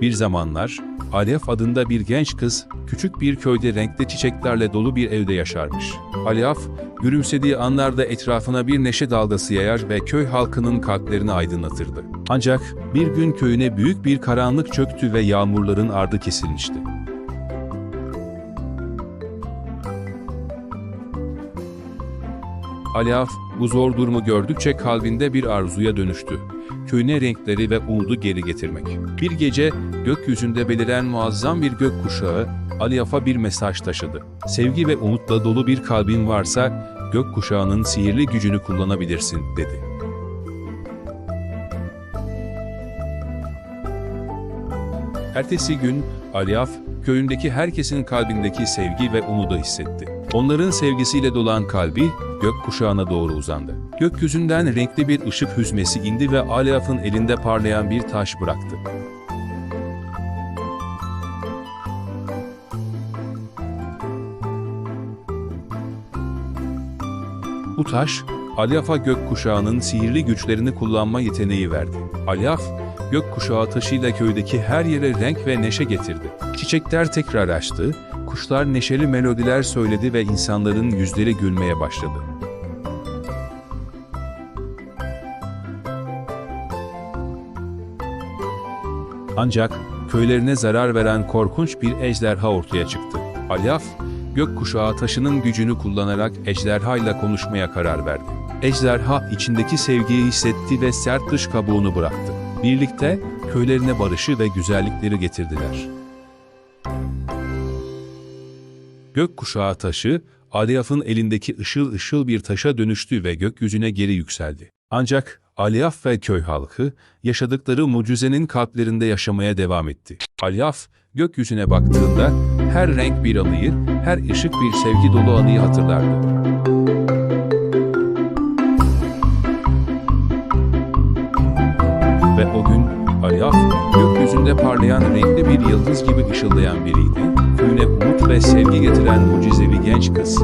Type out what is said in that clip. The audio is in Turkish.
Bir zamanlar Alef adında bir genç kız küçük bir köyde renkli çiçeklerle dolu bir evde yaşarmış. Alef gülümsediği anlarda etrafına bir neşe dalgası yayar ve köy halkının kalplerini aydınlatırdı. Ancak bir gün köyüne büyük bir karanlık çöktü ve yağmurların ardı kesilmişti. Alef bu zor durumu gördükçe kalbinde bir arzuya dönüştü. Köyüne renkleri ve umudu geri getirmek. Bir gece gökyüzünde beliren muazzam bir gök kuşağı Aliyaf'a bir mesaj taşıdı. Sevgi ve umutla dolu bir kalbin varsa gök kuşağının sihirli gücünü kullanabilirsin dedi. Ertesi gün Aliyaf köyündeki herkesin kalbindeki sevgi ve umudu hissetti. Onların sevgisiyle dolan kalbi gök kuşağına doğru uzandı. Gökyüzünden renkli bir ışık hüzmesi indi ve Aliyaf'ın elinde parlayan bir taş bıraktı. Bu taş, Alyaf'a gökkuşağının sihirli güçlerini kullanma yeteneği verdi. Alyaf, gökkuşağı taşıyla köydeki her yere renk ve neşe getirdi. Çiçekler tekrar açtı, kuşlar neşeli melodiler söyledi ve insanların yüzleri gülmeye başladı. Ancak köylerine zarar veren korkunç bir ejderha ortaya çıktı. Alyaf, gökkuşağı taşının gücünü kullanarak ejderha ile konuşmaya karar verdi. Ejderha içindeki sevgiyi hissetti ve sert dış kabuğunu bıraktı. Birlikte köylerine barışı ve güzellikleri getirdiler. Gökkuşağı taşı, Aliyaf'ın elindeki ışıl ışıl bir taşa dönüştü ve gökyüzüne geri yükseldi. Ancak Aliyaf ve köy halkı yaşadıkları mucizenin kalplerinde yaşamaya devam etti. Aliyaf gökyüzüne baktığında her renk bir anıyı, her ışık bir sevgi dolu anıyı hatırlardı. Ve o gün Aliyaf gökyüzünde parlayan renkli bir yıldız gibi ışıldayan biriydi. Köyüne umut ve sevgi getiren mucizevi genç kız.